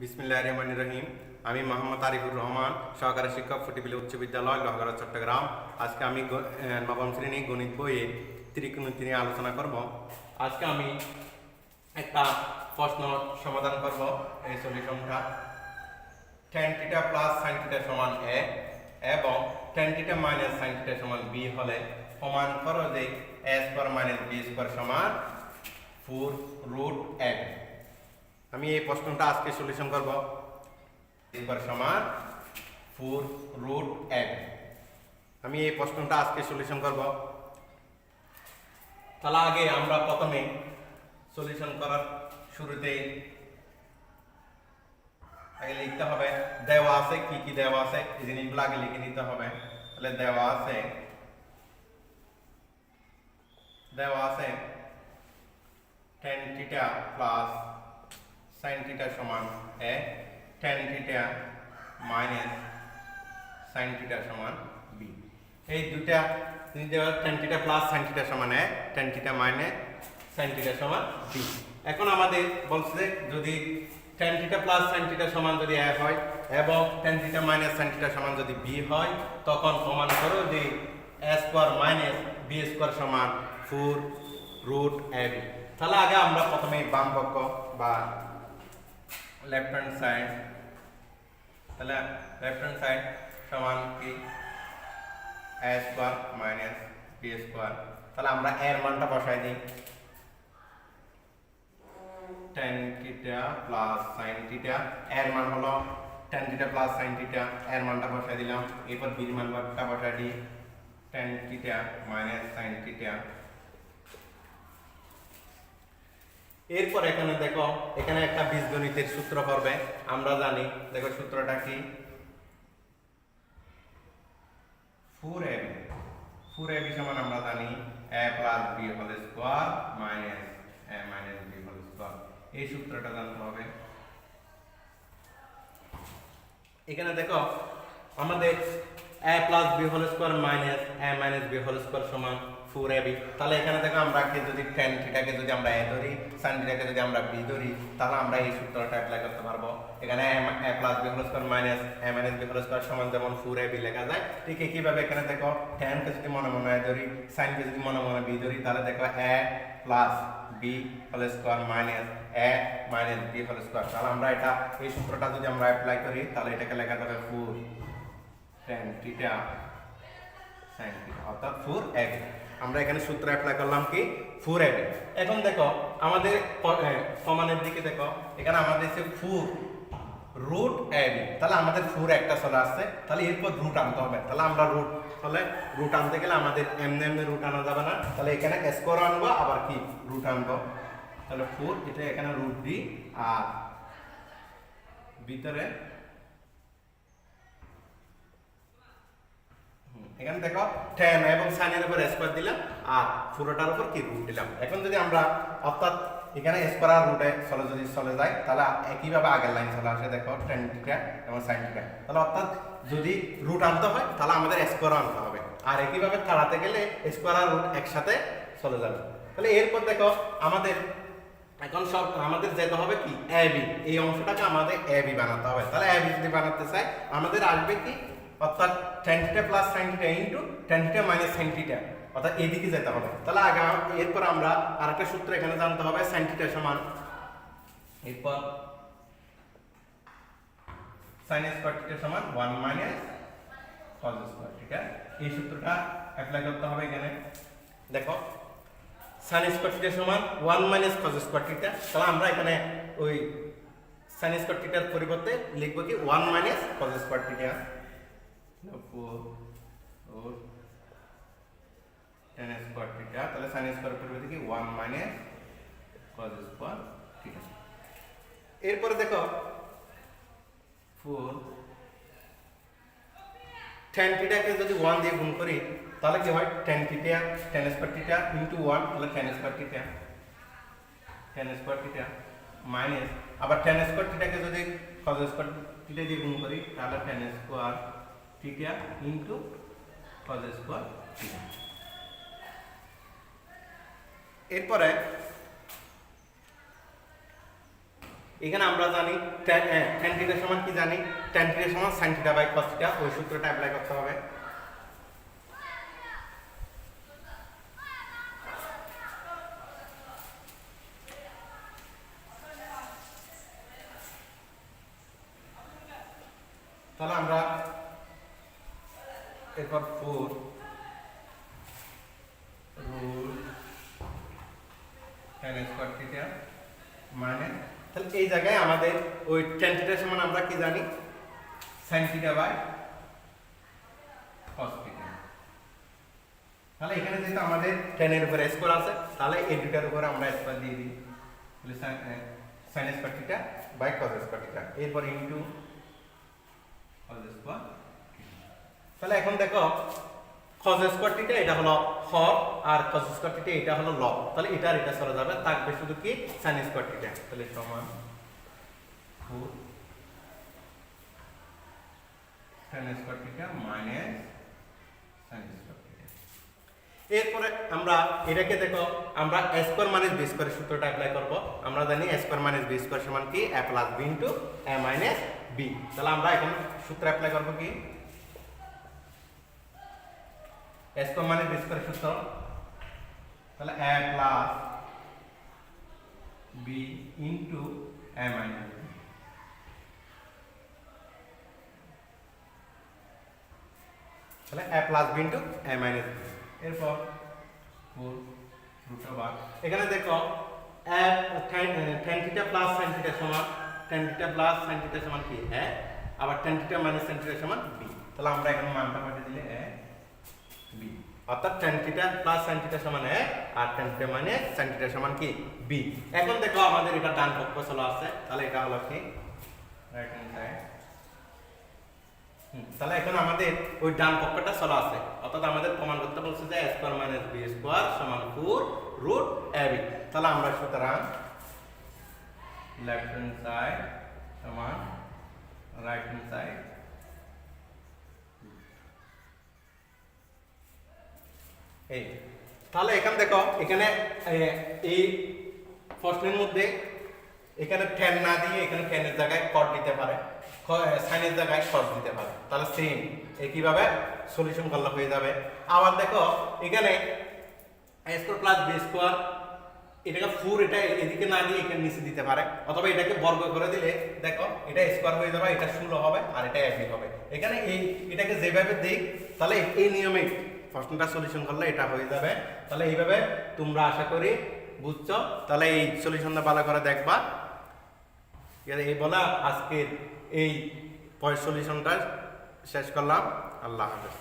বিসমিল্লাহ রহমান রহিম আমি মোহাম্মদ আরিফুর রহমান, সহকারী শিক্ষক ফুটিবিলি উচ্চ বিদ্যালয়, লোহাগড়া, চট্টগ্রাম। আজকে আমি নবম শ্রেণি গণিত বইয়ে ত্রিকোণমিতি নিয়ে আলোচনা করব। আজকে আমি একটা প্রশ্ন সমাধান করব, এই সলিউশনটা। Tan theta plus sine theta সমান এ এবং tan theta minus sine theta সমান বি হলে প্রমাণ করো যে A square minus B square সমান ফোর রুট এক আমি এই প্রশ্নটা আজকে সলিউশন করব। স্কোয়ার সমান ফোর রুট এক। আমি এই প্রশ্নটা আজকে সলিউশন করব। তাহলে আগে আমরা প্রথমে সলিউশন করার শুরুতেই আগে লিখতে হবে, দেওয়া আছে, কি কি দেওয়া আছে, এই জিনিসগুলো আগে লিখে নিতে হবে। তাহলে দেওয়া আছে দেওয়া আছে tan theta plus sine theta সমান A tan theta minus sine theta সমান বি। এই দুটা দেওয়া tan theta plus sine theta সমান A tan theta minus sine theta সমান বি। এখন আমাদের বলছে যদি tan theta plus sine theta সমান যদি এ হয়, এবং tan theta minus sine theta সমান যদি বি হয়, তখন প্রমাণ করো যে A square minus B square সমান ফোর রুট এ তাহলে আগে আমরা প্রথমে বাম পক্ষ বা লেফট হ্যান্ড সাইড তাহলে লেফট হ্যান্ড সাইড সমান কি? A square minus B square তাহলে আমরা এর মানটা বসাই দিই। Tan theta plus sine theta এর মান হলো tan theta plus sine theta এর মানটা বসাই দিলাম। এরপর বির মানটা বসাই দিই। Tan theta minus sine theta এরপর এখানে দেখো, এখানে একটা বীজগণিতের সূত্র করবে আমরা জানি, দেখো সূত্রটা কি? Four A B four A B সমান আমরা জানি A plus B whole square minus A minus B whole square এই সূত্রটা জানতে হবে। এখানে দেখো, আমাদের A plus B whole square minus A minus B whole square সমান ফোর এ বি। তাহলে এখানে দেখো আমরা যদি টেন থিটাকে যদি আমরা এ ধরি সাইন থিটাকে যদি আমরা বি ধরি, তাহলে আমরা এই সূত্রটা অ্যাপ্লাই করতে পারব। এখানে A plus B whole square minus A minus B whole square সমান যেমন ফোর এ বি লেখা যায়, ঠিক একইভাবে এখানে দেখো টেনকে যদি মনে মনে এ ধরি সাইনকে যদি মনে মনে বি ধরি, তাহলে দেখো A plus B whole square minus A minus B whole square তাহলে আমরা এটা, এই সূত্রটা যদি আমরা অ্যাপ্লাই করি, তাহলে এটাকে লেখা যাবে four tan theta sine theta অর্থাৎ ফোর এ আমরা এখানে সূত্র অ্যাপ্লাই করলাম কি? ফোর এ এখন দেখো, আমাদের সমানের দিকে দেখো, এখানে আমাদের সে ফোর রুট এ তাহলে আমাদের ফোর একটা চলে আসছে। তাহলে এরপর রুট আনতে হবে। তাহলে আমরা রুট, তাহলে রুট আনতে গেলে আমাদের এমনি এমনি রুট আনা যাবে না। তাহলে এখানে স্কোয়ার আনব, আবার কি? রুট আনব। তাহলে ফোর, এটা এখানে রুট দি আর ভিতরে এখানে দেখো টেন এবং সাইনের উপর স্কোয়ার দিলাম, আর পুরোটার উপর কি রুট দিলাম? এখন যদি আমরা, অর্থাৎ এখানে স্কোয়ার আর রুটে চলে যদি চলে যায় তাহলে একইভাবে আগের লাইন চলে আসে, দেখো টেন টিকা এবং সাইন টিকা তাহলে অর্থাৎ যদি রুট আনতে হয়, তাহলে আমাদের স্কোয়ার আনতে হবে। আর একইভাবে তাড়াতে গেলে স্কোয়ার আর রুট একসাথে চলে যাবে। তাহলে এরপর দেখো, আমাদের এখন সব, আমাদের যেতে হবে কি? এ বি এই অংশটাকে আমাদের এ বি বানাতে হবে। তাহলে এ বি যদি বানাতে চাই, আমাদের আসবে কি? অর্থাৎ tan theta plus sine theta into tan theta minus sine theta অর্থাৎ এইদিকে যেতে হবে। তাহলে আগে এরপর আমরা আরেকটা সূত্র এখানে জানতে হবে সাইন থিটা সমান এরপর সাইন স্কোয়ার থিটা সমান one minus cos square theta এই সূত্রটা অ্যাপ্লাই করতে হবে এখানে। দেখো সাইন স্কোয়ার থিটা সমান one minus cos square theta তাহলে আমরা এখানে ওই সাইন স্কোয়ার থিটার পরিবর্তে লিখব কি one minus cos square theta four four tan square theta তাহলে সাইন স্কোয়ার পরিবর্তে কি one minus cos square theta এরপরে দেখো ফোর টেন থিটাকে যদি ওয়ান দিয়ে গুণ করি, তাহলে কি হয়? Tan theta tan square theta into one তাহলে tan square theta tan square theta minus আবার টেন স্কোয়ার থিটাকে যদি কজ স্কোয়ার থিটা দিয়ে গুণ করি, তাহলে tan square theta into cos square theta এরপরে, এখানে আমরা জানি ট্যান থিটার সমান কি জানি? ট্যান থিটার সমান sine theta by cos theta ওই সূত্রটা অ্যাপ্লাই করতে হবে তাহলে আমরা এরপর four root tan square theta মানে তাহলে এই জায়গায় আমাদের ওই টেন থিটার সমান আমরা কি জানি? Sine theta by cos theta তাহলে এখানে যেহেতু আমাদের টেনের উপরে স্কোয়ার আছে, তাহলে এই দুটার উপরে আমরা স্কোয়ার দিয়ে দিই। তাহলে sine square theta by cos square theta এরপর ইন্টু কস স্কোয়ার তাহলে এখন দেখো, cos স্কোয়ার এটা হলো হর আর cos স্কোয়ার এটা হলো লব। তাহলে এটা আর এটা সরে যাবে, থাকবে শুধু কি? sin স্কোয়ার থিটা তাহলে সমান 4 sin স্কোয়ার এরপরে আমরা এটাকে দেখো, আমরা a square minus b square সূত্রটা অ্যাপ্লাই করব। আমরা জানি a square minus b square সমান কি? a plus b into a minus b তাহলে আমরা এখন সূত্র অ্যাপ্লাই করব কি a স্কোয়ার মানে স্কোয়ার সূত্র তাহলে a plus b into a minus তাহলে a plus b into a minus এরপর 4 রুট ওভার এখানে দেখো tan tan theta plus sin theta সমান থিটা প্লাস sin থিটা সমান কি? A আবার tan theta minus sin theta সমান b তাহলে আমরা এখানে মানটা পাঠিয়ে দিলে b অর্থাৎ tan theta plus sin theta সমান a আর tan theta minus sin theta সমান কি? B এখন দেখো আমাদের এটা ডান পক্ষ চলে আসছে তাহলে এটা হলো কি? রাইট হ্যান্ড সাইড তাহলে এখন আমাদের ওই ডান পক্ষটা চলে আছে। অর্থাৎ আমাদের প্রমাণ করতে বলছে যে a square minus b square সমান 4 রুট ab তাহলে আমরা সুতরাং লেফট হ্যান্ড সাইড সমান রাইট হ্যান্ড সাইড এই, তাহলে এখানে দেখো, এখানে এই প্রশ্নের মধ্যে এখানে ফ্যান না দিয়ে এখানে ফ্যানের জায়গায় কট দিতে পারে। সাইনের জায়গায় কট দিতে পারে। তাহলে সেম একইভাবে সলিউশন করলে হয়ে যাবে। আবার দেখো, এখানে স্কোয়ার প্লাস বি স্কোয়ার এটাকে ফোর এটা এদিকে না দিয়ে এখানে নিচে দিতে পারে। অথবা এটাকে বর্গ করে দিলে, দেখো, এটা স্কোয়ার হয়ে যাবে, এটা ষোলো হবে, আর এটা একই হবে। এখানে এই, এটাকে যেভাবে দিই তাহলে এই নিয়মে প্রশ্নটা সলিউশন করলে এটা হয়ে যাবে। তাহলে এইভাবে তোমরা আশা করি বুঝছ। তাহলে এই সলিউশনটা ভালো করে দেখবা। এই বলা আজকের এই সলিউশনটা শেষ করলাম। আল্লাহ হাফেজ।